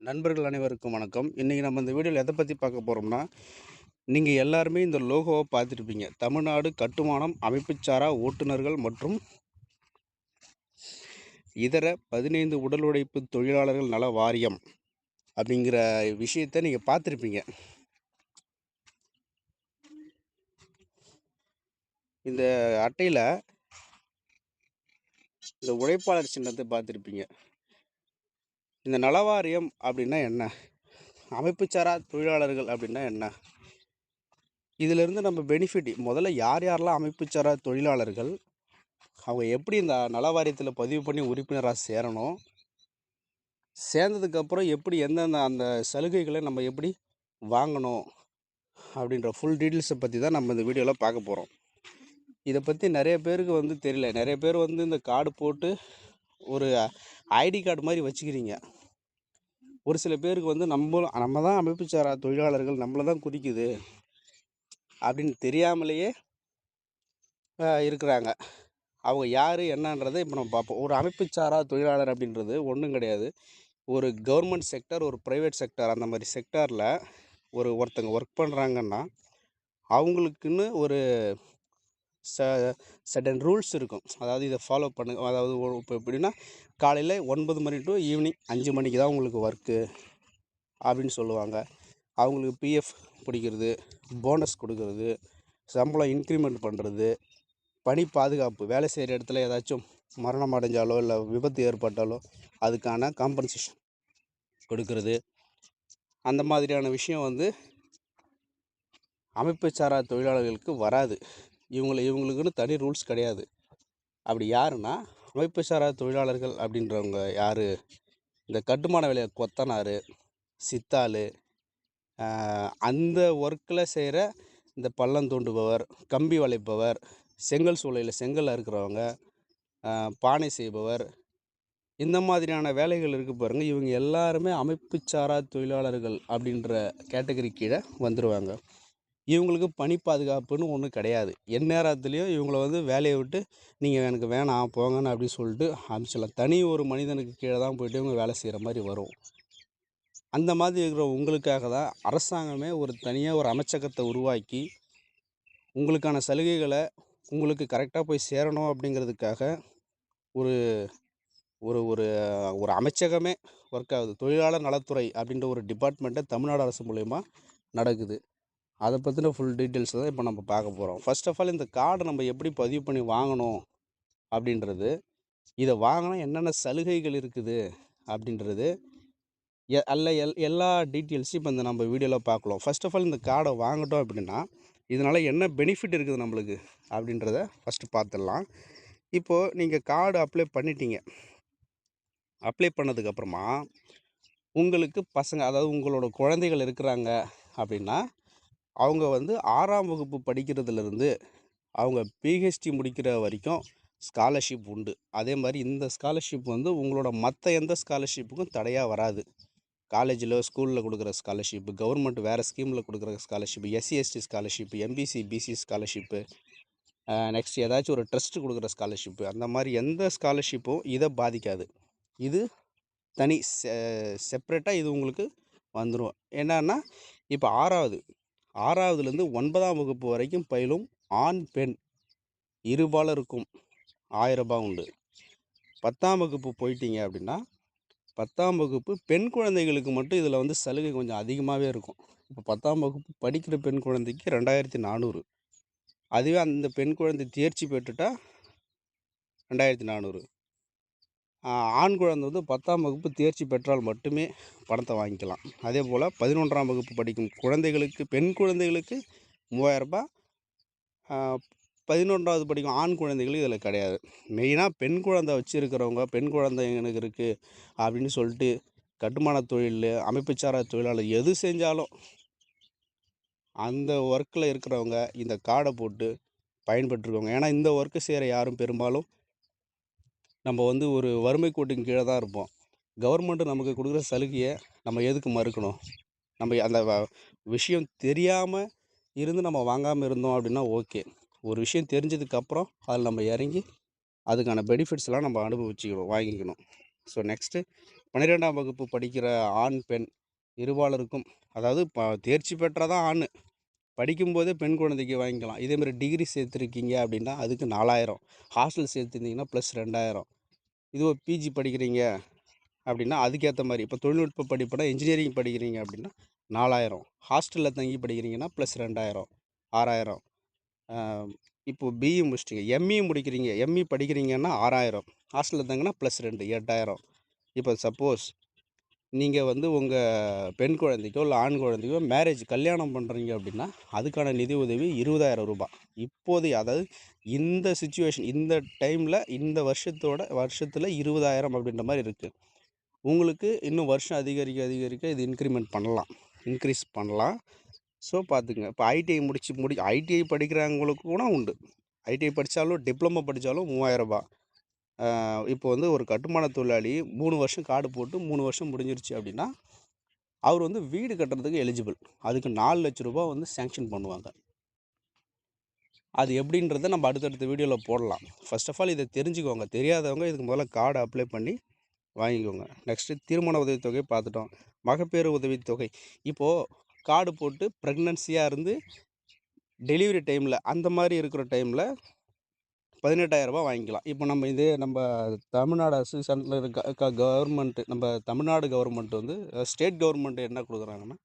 நண்பர்கள் அனைவருக்கும் வணக்கம். இன்றைக்கி நம்ம இந்த வீடியோவில் எதை பற்றி பார்க்க போகிறோம்னா நீங்கள் எல்லாருமே இந்த லோகோவை பார்த்துருப்பீங்க. தமிழ்நாடு கட்டுமானம் அமைப்புச்சாரா ஓட்டுநர்கள் மற்றும் இதர பதினைந்து உடல் உழைப்பு தொழிலாளர்கள் நல வாரியம் அப்படிங்கிற விஷயத்தை நீங்கள் பார்த்துருப்பீங்க. இந்த அட்டையில் இந்த உழைப்பாளர் சின்னத்தை பார்த்துருப்பீங்க. இந்த நலவாரியம் அப்படின்னா என்ன? அமைப்புச்சாரா தொழிலாளர்கள் அப்படின்னா என்ன? இதிலிருந்து நம்ம பெனிஃபிட் முதல்ல யார் யாரெல்லாம் அமைப்புச்சாரா தொழிலாளர்கள் அவங்க எப்படி இந்த நலவாரியத்தில் பதிவு பண்ணி உறுப்பினராக சேரணும் சேர்ந்ததுக்கப்புறம் எப்படி எந்தெந்த அந்த சலுகைகளை நம்ம எப்படி வாங்கணும் அப்படின்ற ஃபுல் டீட்டெயில்ஸை பற்றி தான் நம்ம இந்த வீடியோவில் பார்க்க போகிறோம் இதை பற்றி நிறைய பேருக்கு வந்து தெரியல. நிறைய பேர் வந்து இந்த கார்டு போட்டு ஒரு ஐடி கார்டு மாதிரி வச்சுக்கிறீங்க. ஒரு சில பேருக்கு வந்து நம்ம நம்ம தான் அமைப்புச்சாரா தொழிலாளர்கள் நம்மளை தான் குறிக்குது அப்படின்னு தெரியாமலேயே இருக்கிறாங்க. அவங்க யார் என்னன்றதை இப்போ நம்ம பார்ப்போம். ஒரு அமைப்புச்சாரா தொழிலாளர் அப்படின்றது ஒன்றும் கிடையாது. ஒரு கவர்மெண்ட் செக்டர் ஒரு ப்ரைவேட் செக்டர் அந்த மாதிரி செக்டாரில் ஒரு ஒருத்தங்க ஒர்க் பண்ணுறாங்கன்னா அவங்களுக்குன்னு ஒரு ச சர்டன் ரூல்ஸ் இருக்கும். அதாவது இதை ஃபாலோ பண்ணுங்க அதாவது இப்போ எப்படின்னா காலையில் ஒன்பது மணி டு ஈவினிங் அஞ்சு மணிக்கு தான் உங்களுக்கு ஒர்க்கு அப்படின்னு சொல்லுவாங்க. அவங்களுக்கு பிஎஃப் பிடிக்கிறது போனஸ் கொடுக்கறது சம்பளம் இன்க்ரிமெண்ட் பண்ணுறது பணி பாதுகாப்பு வேலை செய்கிற இடத்துல ஏதாச்சும் மரணம் அடைஞ்சாலோ இல்லை விபத்து ஏற்பட்டாலோ அதுக்கான காம்பன்சேஷன் கொடுக்கறது. அந்த மாதிரியான விஷயம் வந்து அமைப்பு சாரா தொழிலாளர்களுக்கு வராது. இவங்களை இவங்களுக்குன்னு தனி ரூல்ஸ் கிடையாது. அப்படி யாருன்னா அமைப்பு சாரா தொழிலாளர்கள் அப்படின்றவங்க யார்? இந்த கட்டுமான வேலையை கொத்தனார் சித்தாள் அந்த ஒர்க்கில் செய்கிற இந்த பள்ளம் தோண்டுபவர் கம்பி வளைப்பவர் செங்கல் சூளையில் செங்கல் இருக்கிறவங்க பானை செய்பவர் இந்த மாதிரியான வேலைகள் இருக்கு பாருங்கள் இவங்க எல்லாருமே அமைப்புச்சாரா தொழிலாளர்கள் அப்படின்ற கேட்டகரி கீழே வந்துடுவாங்க இவங்களுக்கு பணி பாதுகாப்புன்னு ஒன்றும் கிடையாது. எந்நேரத்துலேயும் இவங்கள வந்து வேலையை விட்டு நீங்கள் எனக்கு வேணாம் போங்கன்னு அப்படி சொல்லிட்டு அனுப்பிச்சிடலாம் தனி ஒரு மனிதனுக்கு கீழே தான் போய்ட்டு இவங்க வேலை செய்கிற மாதிரி வரும். அந்த மாதிரி இருக்கிற உங்களுக்காக தான் அரசாங்கமே ஒரு தனியாக ஒரு அமைச்சகத்தை உருவாக்கி உங்களுக்கான சலுகைகளை உங்களுக்கு கரெக்டாக போய் சேரணும் அப்படிங்கிறதுக்காக ஒரு ஒரு ஒரு ஒரு அமைச்சகமே ஒர்க் ஆகுது. தொழிலாளர் நலத்துறை அப்படின்ற ஒரு டிபார்ட்மெண்ட்டை தமிழ்நாடு அரசு மூலயமா நடக்குது. அதை பற்றின ஃபுல் டீட்டெயில்ஸ் தான் இப்போ நம்ம பார்க்க போகிறோம் ஃபர்ஸ்ட் ஆஃப் ஆல் இந்த கார்டை நம்ம எப்படி பதிவு பண்ணி வாங்கணும் அப்படின்றது இதை வாங்கினா என்னென்ன சலுகைகள் இருக்குது அப்படின்றது எ அல்ல எல் எல்லா டீட்டெயில்ஸும் இப்போ இந்த நம்ம வீடியோவில் பார்க்கலாம் ஃபர்ஸ்ட் ஆஃப் ஆல் இந்த கார்டை வாங்கிட்டோம் அப்படின்னா இதனால் என்ன பெனிஃபிட் இருக்குது நம்மளுக்கு அப்படின்றத ஃபஸ்ட்டு பார்த்துடலாம் இப்போது நீங்கள் கார்டு அப்ளை பண்ணிட்டீங்க. அப்ளை பண்ணதுக்கப்புறமா உங்களுக்கு பசங்க அதாவது உங்களோட குழந்தைகள் இருக்கிறாங்க அப்படின்னா அவங்க வந்து ஆறாம் வகுப்பு படிக்கிறதுலேருந்து அவங்க பிஹெச்டி முடிக்கிற வரைக்கும் ஸ்காலர்ஷிப் உண்டு. அதே மாதிரி இந்த ஸ்காலர்ஷிப் வந்து உங்களோட மற்ற எந்த ஸ்காலர்ஷிப்புக்கும் தடையாக வராது. காலேஜில் ஸ்கூலில் கொடுக்குற ஸ்காலர்ஷிப்பு கவர்மெண்ட் வேறு ஸ்கீமில் கொடுக்குற scholarship SC ST scholarship MBC BC scholarship next ஏதாச்சும் ஒரு ட்ரஸ்ட்டு கொடுக்குற ஸ்காலர்ஷிப்பு அந்த மாதிரி எந்த ஸ்காலர்ஷிப்பும் இதை பாதிக்காது. இது தனி செ செப்ரேட்டாக இது உங்களுக்கு வந்துடும் என்னன்னா இப்போ ஆறாவது ஆறாவதுலேருந்து ஒன்பதாம் வகுப்பு வரைக்கும் பயிலும் ஆண் பெண் இருபாலருக்கும் ஆயிரம் ரூபாய் உண்டு. பத்தாம் வகுப்பு போயிட்டீங்க அப்படின்னா பத்தாம் வகுப்பு பெண் குழந்தைகளுக்கு மட்டும் இதில் வந்து சலுகை கொஞ்சம் அதிகமாகவே இருக்கும். இப்போ பத்தாம் வகுப்பு படிக்கிற பெண் குழந்தைக்கு ரெண்டாயிரத்தி நானூறு. அதுவே அந்த பெண் குழந்தை தேர்ச்சி பெற்றுட்டால் ரெண்டாயிரத்தி நானூறு. ஆண் குழந்தை வந்து பத்தாம் வகுப்பு தேர்ச்சி பெற்றால் மட்டுமே பணத்தை வாங்கிக்கலாம். அதே போல் பதினொன்றாம் வகுப்பு படிக்கும் குழந்தைகளுக்கு பெண் குழந்தைகளுக்கு மூவாயிரரூபா பதினொன்றாவது படிக்கும் ஆண் குழந்தைகளுக்கு இதில் கிடையாது. மெயினாக பெண் குழந்தை வச்சுருக்கிறவங்க பெண் குழந்தை எனக்கு இருக்குது அப்படின்னு சொல்லிட்டு கட்டுமான தொழில் அமைப்புச்சாரா தொழிலாளர் எது செஞ்சாலும் அந்த ஒர்க்கில் இருக்கிறவங்க இந்த கார்டை போட்டு பயன்பெற்றுக்கோங்க. ஏன்னா இந்த ஒர்க்கு செய்கிற யாரும் பெரும்பாலும் நம்ம வந்து ஒரு வறுமை கோட்டின் கீழே தான் இருப்போம். கவர்மெண்ட்டு நமக்கு கொடுக்குற சலுகையை நம்ம எதுக்கு மறுக்கணும்? நம்ம அந்த வ- விஷயம் தெரியாமல் இருந்து நம்ம வாங்காமல் இருந்தோம் அப்படின்னா ஓகே. ஒரு விஷயம் தெரிஞ்சதுக்கப்புறம் அதில் நம்ம இறங்கி அதுக்கான பெனிஃபிட்ஸ்லாம் நம்ம அனுபவிச்சுக்கணும் வாங்கிக்கணும். ஸோ நெக்ஸ்ட்டு பன்னிரெண்டாம் வகுப்பு படிக்கிற ஆண் பெண் இருபாலருக்கும் அதாவது ப தேர்ச்சி பெற்றாதான் ஆண் படிக்கும்போதே பெண் குழந்தைக்கு வாங்கிக்கலாம். இதேமாதிரி டிகிரி சேர்த்துருக்கீங்க அப்படின்னா அதுக்கு நாலாயிரம். ஹாஸ்டல் சேர்த்துருந்தீங்கன்னா ப்ளஸ் ரெண்டாயிரம். இதுவோ பிஜி படிக்கிறீங்க அப்படின்னா அதுக்கேற்ற மாதிரி. இப்போ தொழில்நுட்ப படிப்புனா இன்ஜினியரிங் படிக்கிறீங்க அப்படின்னா நாலாயிரம். ஹாஸ்டலில் தங்கி படிக்கிறீங்கன்னா ப்ளஸ் ரெண்டாயிரம் ஆறாயிரம். இப்போ பிஇ முடிச்சிட்டிங்க. எம்இ முடிக்கிறீங்க. எம்இ படிக்கிறீங்கன்னா ஆறாயிரம். ஹாஸ்டலில் தங்கினா ப்ளஸ் ரெண்டு எட்டாயிரம். இப்போ சப்போஸ் நீங்கள் வந்து உங்கள் பெண் குழந்தைக்கோ இல்லை ஆண் குழந்தைக்கோ மேரேஜ் கல்யாணம் பண்ணுறீங்க அப்படின்னா அதுக்கான நிதி உதவி இருபதாயிரம் ரூபாய். இப்போதைய அதாவது இந்த சுச்சுவேஷன் இந்த டைமில் இந்த வருஷத்தோட வருஷத்தில் இருபதாயிரம் அப்படின்ற மாதிரி இருக்குது உங்களுக்கு இன்னும் வருஷம் அதிகரிக்க அதிகரிக்க இது இன்க்ரிமெண்ட் பண்ணலாம். இன்க்ரீஸ் பண்ணலாம். ஸோ பார்த்துங்க இப்போ ஐடிஐ முடிச்சு முடி ஐடிஐ படிக்கிறவங்களுக்கு கூட உண்டு. ஐடிஐ படித்தாலும் டிப்ளமோ படித்தாலும் மூவாயிரரூபா இப்போ வந்து ஒரு கட்டுமான தொழிலாளி மூணு வருஷம் கார்டு போட்டு மூணு வருஷம் முடிஞ்சிருச்சு அப்படின்னா அவர் வந்து வீடு கட்டுறதுக்கு எலிஜிபிள் அதுக்கு நாலு லட்ச ரூபா வந்து சேங்ஷன் பண்ணுவாங்க. அது எப்படின்றத நம்ம அடுத்தடுத்த வீடியோவில் போடலாம். ஃபர்ஸ்ட் ஆஃப் ஆல் இதை தெரிஞ்சுக்கோங்க. தெரியாதவங்க இதுக்கு முதல்ல கார்டு அப்ளை பண்ணி வாங்கிக்கோங்க. நெக்ஸ்ட்டு திருமண உதவித்தொகை பார்த்துட்டோம். மகப்பேறு உதவித்தொகை. இப்போது கார்டு போட்டு ப்ரெக்னன்சியாக இருந்து டெலிவரி டைமில் அந்த மாதிரி இருக்கிற டைமில் பதினெட்டாயிரரூபா வாங்கிக்கலாம். இப்போ நம்ம இதே நம்ம தமிழ்நாடு அரசு சென்ட்ரல் இருக்க கவர்மெண்ட்டு நம்ம தமிழ்நாடு கவர்மெண்ட் வந்து ஸ்டேட் கவர்மெண்ட் என்ன கொடுக்குறாங்கன்னா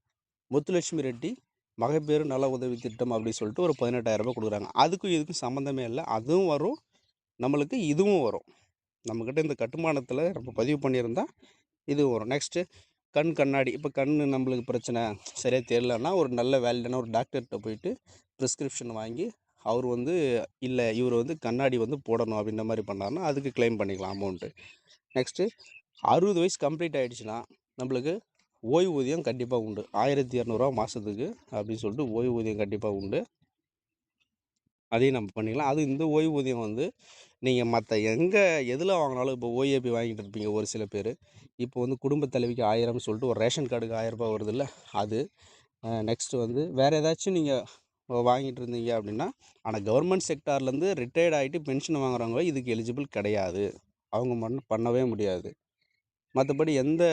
முத்துலட்சுமி ரெட்டி மகப்பேறு நல உதவி திட்டம் அப்படின்னு சொல்லிட்டு ஒரு பதினெட்டாயிரரூபா கொடுக்குறாங்க. அதுக்கும் இதுக்கும் சம்மந்தமே இல்லை. அதுவும் வரும். நம்மளுக்கு இதுவும் வரும். நம்மக்கிட்ட இந்த கட்டுமானத்தில் நம்ம பதிவு பண்ணியிருந்தால் இதுவும் வரும். நெக்ஸ்ட்டு கண் கண்ணாடி. இப்போ கண் நம்மளுக்கு பிரச்சனை சரியாக தெரியலன்னா ஒரு நல்ல வேலிடான ஒரு டாக்டர்கிட்ட போயிட்டு ப்ரிஸ்கிரிப்ஷன் வாங்கி அவர் வந்து இல்லை இவர் வந்து கண்ணாடி வந்து போடணும் அப்படின்ற மாதிரி பண்ணாருன்னா அதுக்கு கிளைம் பண்ணிக்கலாம் அமௌண்ட்டு நெக்ஸ்ட்டு அறுபது வயசு கம்ப்ளீட் ஆகிடுச்சுன்னா நம்மளுக்கு ஓய்வூதியம் கண்டிப்பாக உண்டு. ஆயிரத்தி இரநூறுவா மாதத்துக்கு அப்படின்னு சொல்லிட்டு ஓய்வூதியம் கண்டிப்பாக உண்டு. அதையும் நம்ம பண்ணிக்கலாம். அது இந்த ஓய்வூதியம் வந்து நீங்கள் மற்ற எங்கே எதில் வாங்கினாலும் இப்போ ஓஏபி வாங்கிட்டு இருப்பீங்க ஒரு சில பேர். இப்போ வந்து குடும்ப தலைவிக்கு ஆயிரம்னு சொல்லிட்டு ஒரு ரேஷன் கார்டுக்கு ஆயிரரூபா வருதுல்ல அது. நெக்ஸ்ட்டு வந்து வேறு ஏதாச்சும் நீங்கள் வாங்கிட்டு இருந்தீங்க அப்படின்னா ஆனால் கவர்மெண்ட் செக்டார்லேருந்து ரிட்டையர்ட் ஆகிட்டு பென்ஷன் வாங்குறவங்க இதுக்கு எலிஜிபிள் கிடையாது. அவங்க மட்டும் பண்ணவே முடியாது. மற்றபடி எந்த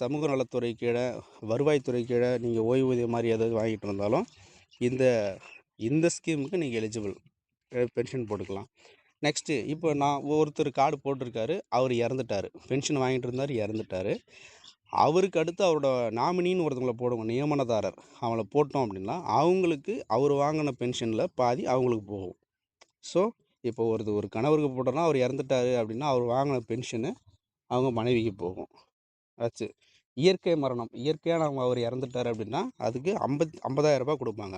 சமூக நலத்துறை கீழே வருவாய்த்துறை கீழே நீங்கள் ஓய்வூதியம் மாதிரி ஏதாவது வாங்கிட்டு இருந்தாலும் இந்த இந்த ஸ்கீமுக்கு நீங்கள் எலிஜிபிள் பென்ஷன் போட்டுக்கலாம். நெக்ஸ்ட்டு இப்போ நான் ஒருத்தர் கார்டு போட்டிருக்காரு அவர் இறந்துட்டார். பென்ஷன் வாங்கிட்டு இருந்தார் இறந்துட்டார். அவருக்கு அடுத்து அவரோட நாமினின்னு ஒருத்தவங்களை போடுவோம் நியமனதாரர். அவங்கள போட்டோம் அப்படின்னா அவங்களுக்கு அவர் வாங்கின பென்ஷனில் பாதி அவங்களுக்கு போகும். ஸோ இப்போ ஒருத்தர் ஒரு கணவருக்கு போட்டோம்னா அவர் இறந்துட்டார் அப்படின்னா அவர் வாங்கின பென்ஷனு அவங்க மனைவிக்கு போகும். ஆச்சு இயற்கை மரணம். இயற்கையாக நம்ம அவர் இறந்துட்டார் அப்படின்னா அதுக்கு ஐம்பத் ஐம்பதாயிரரூபா கொடுப்பாங்க.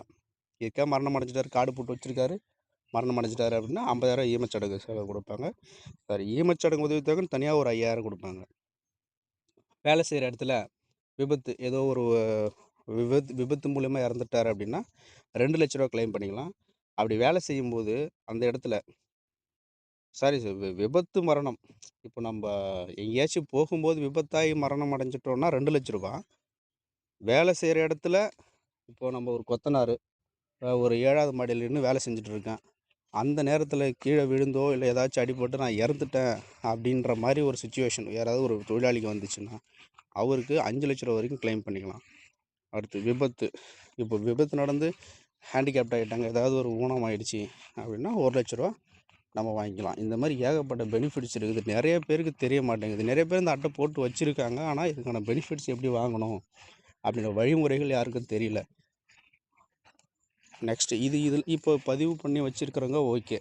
இயற்கையாக மரணம் அடைஞ்சிட்டார் காடு போட்டு வச்சுருக்காரு. மரணம் அடைஞ்சிட்டாரு அப்படின்னா ஐம்பதாயிரம் ஈமச்சடங்கு செலவு கொடுப்பாங்க. சாரி ஈமச்சடங்கு உதவித்தொகைன்னு தனியாக ஒரு ஐயாயிரம் கொடுப்பாங்க. வேலை செய்கிற இடத்துல விபத்து ஏதோ ஒரு விபத்து விபத்து மூலயமா இறந்துட்டார் அப்படின்னா ரெண்டு லட்ச ரூபா கிளைம் பண்ணிக்கலாம். அப்படி வேலை செய்யும்போது அந்த இடத்துல சாரி சார் விபத்து மரணம். இப்போ நம்ம எங்கேயாச்சும் போகும்போது விபத்தாகி மரணம் அடைஞ்சிட்டோம்னா ரெண்டு லட்ச ரூபா. வேலை செய்கிற இடத்துல இப்போது நம்ம ஒரு கொத்தனார் ஒரு ஏழாவது மாடியில் நின்று வேலை செஞ்சுட்டு இருக்கேன். அந்த நேரத்தில் கீழே விழுந்தோ இல்லை ஏதாச்சும் அடிபட்டு நான் இறந்துட்டேன் அப்படின்ற மாதிரி ஒரு சுச்சுவேஷன் யாராவது ஒரு தொழிலாளிக்கு வந்துச்சுன்னா அவருக்கு அஞ்சு லட்ச ரூபா வரைக்கும் கிளைம் பண்ணிக்கலாம். அடுத்து விபத்து. இப்போ விபத்து நடந்து ஹேண்டிகேப்ட் ஆகிட்டாங்க ஏதாவது ஒரு ஊனம் ஆகிடுச்சி அப்படின்னா ஒரு லட்ச ரூபா நம்ம வாங்கிக்கலாம். இந்த மாதிரி ஏகப்பட்ட பெனிஃபிட்ஸ் இருக்குது. நிறைய பேருக்கு தெரிய மாட்டேங்குது. நிறைய பேர் இந்த அட்டை போட்டு வச்சுருக்காங்க. ஆனால் இதுக்கான பெனிஃபிட்ஸ் எப்படி வாங்கணும் அப்படின்ற வழிமுறைகள் யாருக்கும் தெரியல. நெக்ஸ்ட்டு இது இதில் இப்போ பதிவு பண்ணி வச்சுருக்கிறவங்க ஓகே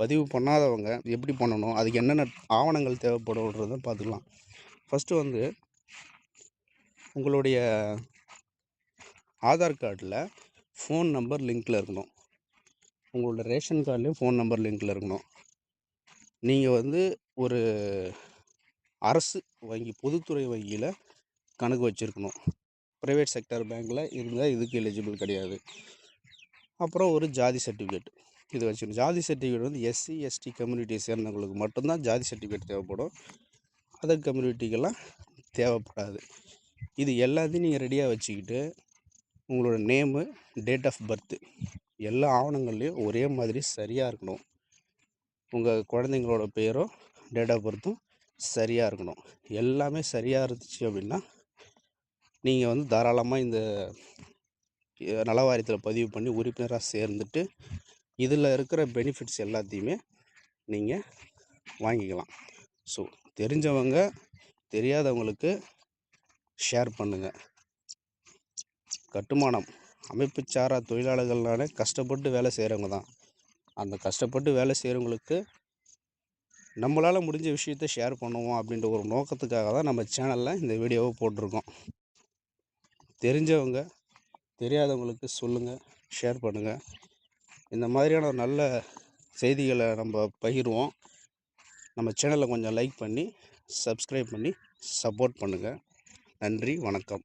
பதிவு பண்ணாதவங்க எப்படி பண்ணணும்? அதுக்கு என்னென்ன ஆவணங்கள் தேவைப்படுன்றதை பார்த்துக்கலாம். ஃபஸ்ட்டு வந்து உங்களுடைய ஆதார் கார்டில் ஃபோன் நம்பர் லிங்க்கில் இருக்கணும். உங்களோட ரேஷன் கார்ட்லேயும் ஃபோன் நம்பர் லிங்க்கில் இருக்கணும். நீங்கள் வந்து ஒரு அரசு வங்கி பொதுத்துறை வங்கியில் கணக்கு வச்சுருக்கணும். ப்ரைவேட் செக்டர் பேங்க்கில் இருந்தால் இதுக்கு எலிஜிபிள் கிடையாது. அப்புறம் ஒரு ஜாதி சர்டிஃபிகேட். இது வச்சுக்கணும். ஜாதி சர்டிஃபிகேட் வந்து எஸ்சி எஸ்டி கம்யூனிட்டியை சேர்ந்தவங்களுக்கு மட்டும்தான் ஜாதி சர்டிஃபிகேட் தேவைப்படும். அதர் கம்யூனிட்டிக்கெல்லாம் தேவைப்படாது. இது எல்லாத்தையும் நீங்கள் ரெடியாக வச்சுக்கிட்டு உங்களோட நேமு டேட் ஆஃப் பர்த்து எல்லா ஆவணங்கள்லேயும் ஒரே மாதிரி சரியாக இருக்கணும். உங்கள் குழந்தைங்களோட பேரும் டேட் ஆஃப் பர்த்தும் சரியாக இருக்கணும். எல்லாமே சரியாக இருந்துச்சு அப்படின்னா நீங்கள் வந்து தாராளமாக இந்த அஹ், நல வாரியத்தில் பதிவு பண்ணி உறுப்பினராக சேர்ந்துட்டு இதில் இருக்கிற பெனிஃபிட்ஸ் எல்லாத்தையுமே நீங்கள் வாங்கிக்கலாம். ஸோ தெரிஞ்சவங்க தெரியாதவங்களுக்கு ஷேர் பண்ணுங்கள் கட்டுமானம். அமைப்பு சாரா தொழிலாளர்கள்னாலே கஷ்டப்பட்டு வேலை செய்கிறவங்க தான். அந்த கஷ்டப்பட்டு வேலை செய்கிறவங்களுக்கு நம்மளால் முடிஞ்ச விஷயத்த ஷேர் பண்ணுவோம் அப்படின்ற ஒரு நோக்கத்துக்காக தான் நம்ம சேனலில் இந்த வீடியோவை போட்டிருக்கோம். தெரிஞ்சவங்க தெரியாதவங்களுக்கு சொல்லுங்கள் ஷேர் பண்ணுங்கள் இந்த மாதிரியான நல்ல செய்திகளை நம்ம பகிர்வோம். நம்ம சேனலை கொஞ்சம் லைக் பண்ணி சப்ஸ்கிரைப் பண்ணி சப்போர்ட் பண்ணுங்கள் நன்றி வணக்கம்.